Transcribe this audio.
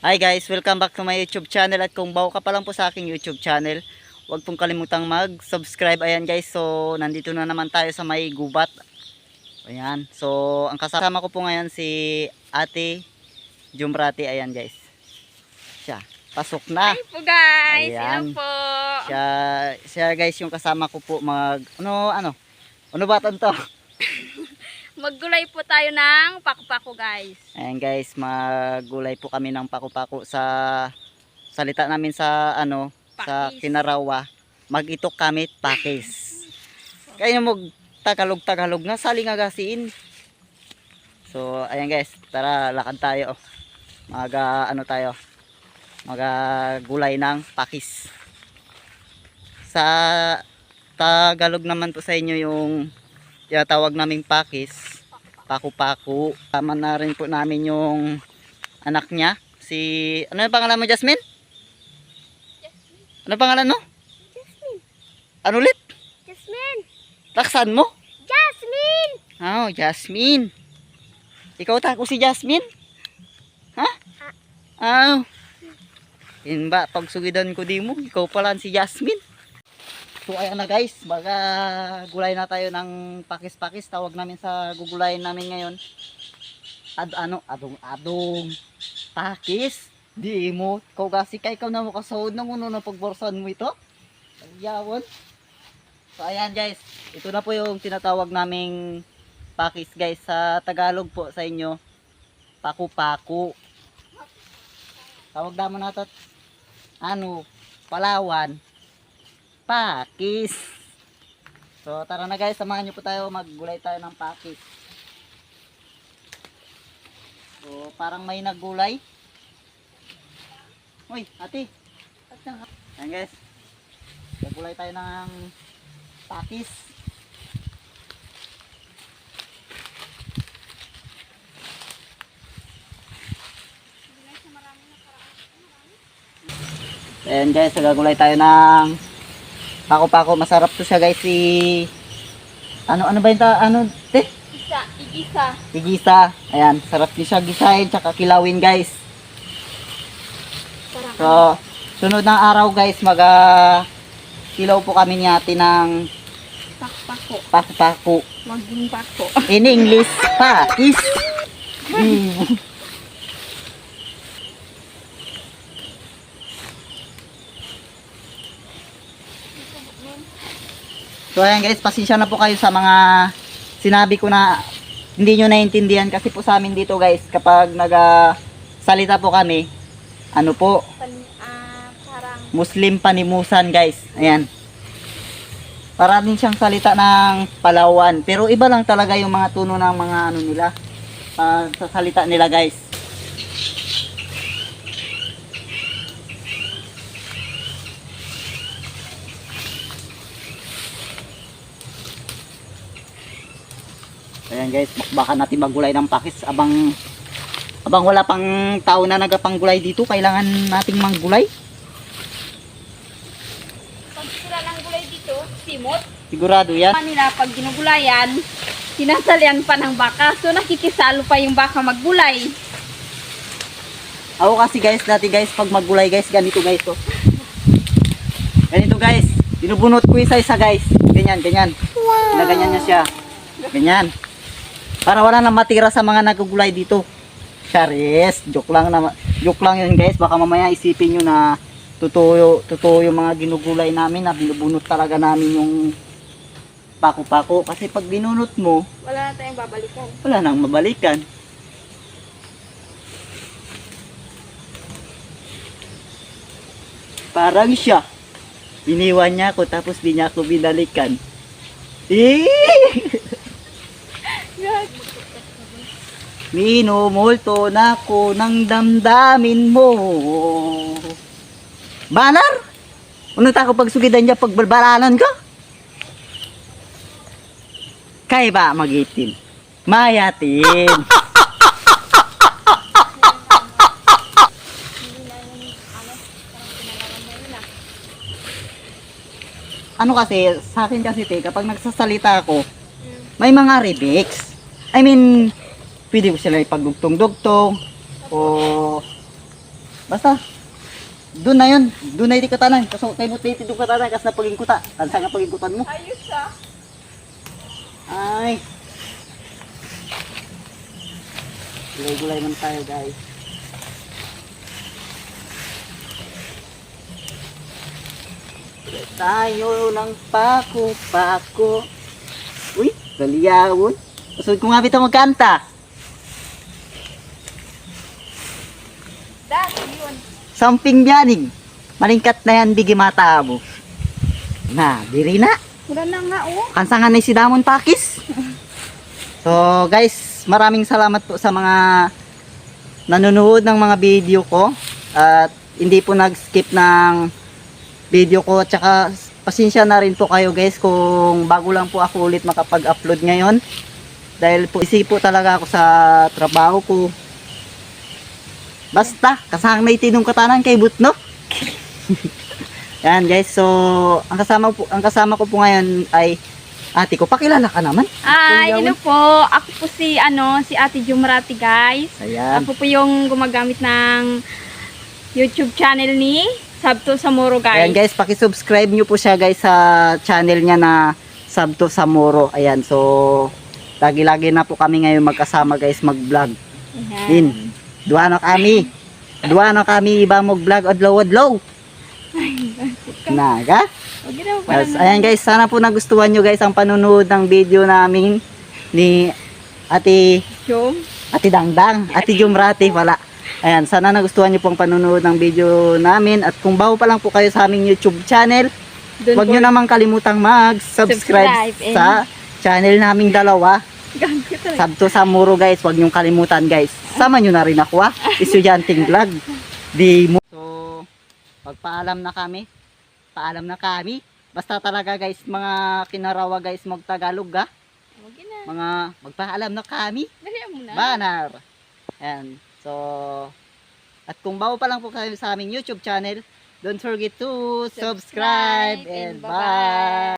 Hi guys, welcome back to my YouTube channel at kung bago ka pa lang po sa aking YouTube channel, huwag pong kalimutang mag-subscribe. Ayan guys, so nandito na naman tayo sa may gubat. Ayan, so ang kasama ko po ngayon si Ate Jumrati. Ayan guys, siya, pasok na. Hi po guys, Ayan. Po. Siya, siya guys yung kasama ko po mag, ano, ano, ano ba to? Maggulay po tayo ng pakpako guys. Ayan guys, magulay po kami ng paku-paku sa salita namin sa ano, sa Pakis. Kinarawa. Mag-itok kami pakis. Kaya mo Tagalog-Tagalog nga sali nga gasiin. So, ayan guys, tara lakad tayo. Mag ah, ano tayo? Mag ah, gulay ng pakis. Sa Tagalog naman po sa inyo yung tinatawag naming pakis paku-paku. Tama na rin po namin yung anak niya. Si, ano yung pangalan mo, Jasmine? Ano pangalan mo? Jasmine. Ano ulit? Jasmine. Taksan mo? Jasmine. Oh, Jasmine. Ikaw tako si Jasmine? Ha? Oh. Yun ba, pagsugidan ko di mo, ikaw pala si Jasmine. So ayan na guys, baga gulay na tayo ng pakis-pakis. Tawag namin sa gugulayin namin ngayon. Ad ano, adong adong pakis. Di mo, ikaw kasi kay ikaw na mo kasahod ng uno na pagborsan mo ito. Yawon. So ayan guys, ito na po yung tinatawag naming pakis guys sa Tagalog po sa inyo. Paku-paku. Tawag naman natin ano, Palawan, pakis. So tara na guys, samahan niyo po tayo maggulay tayo ng pakis. So parang may naggulay. Uy, ate. Ayan guys. Naggulay tayo ng pakis. Ayan guys, gagulay tayo ng pako-pako. Masarap to siya guys. Si... Ano, ano ba yung ta... Ano, te? Isa, igisa. Igisa. Ayan, sarap din siya gisahin tsaka kilawin guys. So, sunod ng araw guys, mag ah, kilaw po kami ni ate ng pakpako. pako-pako. Maging pako. In English, pakis. Mm. So ayan guys, pasensya na po kayo sa mga sinabi ko na hindi nyo naintindihan kasi po sa amin dito guys, kapag nag-salita po kami, ano po, Pan, ah, parang Muslim panimusan guys. Ayan. Para din siyang salita ng Palawan. Pero iba lang talaga yung mga tuno ng mga ano nila. ah, sa salita nila guys. Ayan guys, bakbakan natin maggulay ng pakis abang abang wala pang tao na nagapanggulay dito, kailangan nating manggulay. pag sila ng gulay dito, simot. Sigurado yan. Kanila pag ginugulayan, sinasalian pa ng baka. So nakikisalo pa yung baka maggulay. Ako kasi guys, dati guys, pag maggulay guys, ganito guys to. Ganito guys, binubunot ko isa-isa guys. Ganyan, ganyan. Wow. ganyan niya siya. Ganyan. Para wala nang matira sa mga nagugulay dito. Charis, joke lang naman. Joke lang yun guys, baka mamaya isipin nyo na totoo, totoo yung mga ginugulay namin na binubunot talaga namin yung pako-pako. Kasi pag binunot mo, Wala na tayong babalikan. wala nang mabalikan. Parang siya. Iniwan niya ako tapos di niya ako binalikan. Eh! Minumulto na ko ng damdamin mo. Banar? Ano ta ko pagsugidan niya pagbarbaranan ka? Kay ba magitin? Mayatin. ano kasi, sa akin kasi te, kapag nagsasalita ako, may mga remix. I mean, pwede ko sila ipagdugtong-dugtong o Basta. Doon na yun. Doon na hindi katanan. Kaso kay mo titi doon katanan. Kas na pagingkuta. Tansa nga pagingkutan mo. Ayos ah. Ay. Gulay-gulay man tayo guys. Tayo ng pako-pako. Uy, galiyawon. Usod ko nga bitaw magkanta. Dati yun. Samping biyaning. Malingkat na yan, bigi mata mo. Na, diri na. Wala na nga oh. Kansangan na si Damon Pakis. So guys, maraming salamat po sa mga nanonood ng mga video ko. At hindi po nag-skip ng video ko. Tsaka pasensya na rin po kayo guys kung bago lang po ako ulit makapag-upload ngayon. Dahil po isi po talaga ako sa trabaho ko. Basta, kasang may tinong katanan kay Butno. Yan guys, so ang kasama po ang kasama ko po ngayon ay ate ko. Pakilala ka naman. Ay, hello po. Ako po si, ano, si Ate Jumrati, guys. Ayan. Ako po yung gumagamit ng YouTube channel ni Sabto Samoro, Ayan guys. guys, paki-subscribe nyo po siya guys sa channel niya na Sabto Samoro. Ayan, so lagi-lagi na po kami ngayon magkasama guys mag-vlog. Ayan. Din. Duha na kami. Duha na kami iba mag-vlog adlaw-adlaw. Naga? Yes, ayan guys, sana po nagustuhan nyo guys ang panunood ng video namin ni Ate Jum. Ate Dangdang, Ate Jumrati pala. Ayan, sana nagustuhan niyo pong panunood ng video namin at kung bago pa lang po kayo sa aming YouTube channel, Doon huwag niyo namang kalimutang mag-subscribe sa channel naming dalawa. Sabto sa Muro guys, huwag niyong kalimutan guys. Sama niyo na rin ako ah, estudyanteng vlog. Di mo. So, pagpaalam na kami. Paalam na kami. Basta talaga guys, mga kinarawa guys, mag-Tagalog ah. Mga magpaalam na kami. Banner. Ayan. So, at kung bago pa lang po kayo sa aming YouTube channel, don't forget to subscribe Subscribe and and bye-bye. bye.